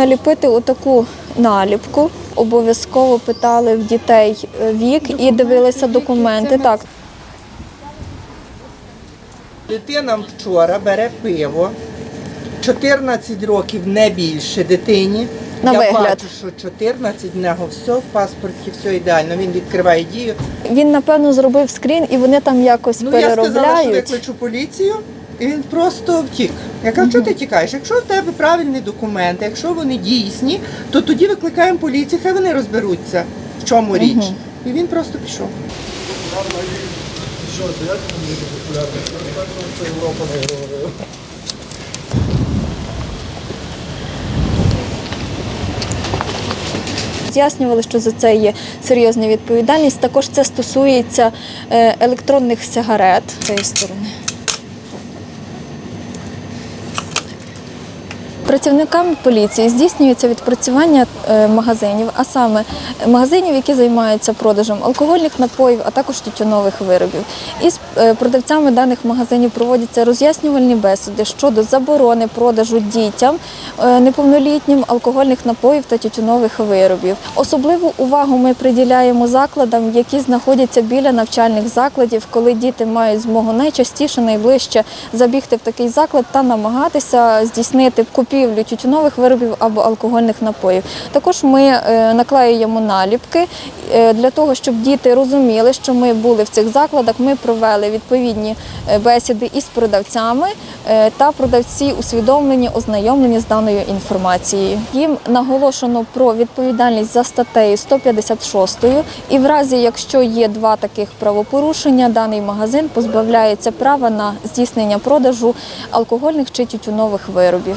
наліпити отаку наліпку. Обов'язково питали в дітей е, вік і дивилися документи. Так, Дитина вчора бере пиво, 14 років не більше дитині. На Я вигляд. бачу, що 14, в нього все в паспорті, все ідеально. Він відкриває дію. він напевно зробив скрін, і вони там якось Ну, я сказала, що переробляють. викличу поліцію, і він просто втік. Я кажу, що ти тікаєш? Якщо в тебе правильні документи, якщо вони дійсні, то тоді викликаємо поліцію, хай вони розберуться, в чому річ. І він просто пішов. З'яснювали, що за це є серйозна відповідальність. Також це стосується е, електронних сигарет з цієї сторони. Працівниками поліції здійснюється відпрацювання е, магазинів, а саме магазинів, які займаються продажем алкогольних напоїв, а також тютюнових виробів. Із е, продавцями даних магазинів проводяться роз'яснювальні бесіди щодо заборони продажу дітям е, неповнолітнім алкогольних напоїв та тютюнових виробів. Особливу увагу ми приділяємо закладам, які знаходяться біля навчальних закладів, коли діти мають змогу найчастіше, найближче забігти в такий заклад та намагатися здійснити купівлю тютюнових виробів або алкогольних напоїв. Також ми е, наклеюємо наліпки е, для того, щоб діти розуміли, що ми були в цих закладах. Ми провели відповідні е, бесіди із продавцями та продавці усвідомлені, ознайомлені з даною інформацією. Їм наголошено про відповідальність за статтею 156 і в разі, якщо є два таких правопорушення, даний магазин позбавляється права на здійснення продажу алкогольних чи тютюнових виробів.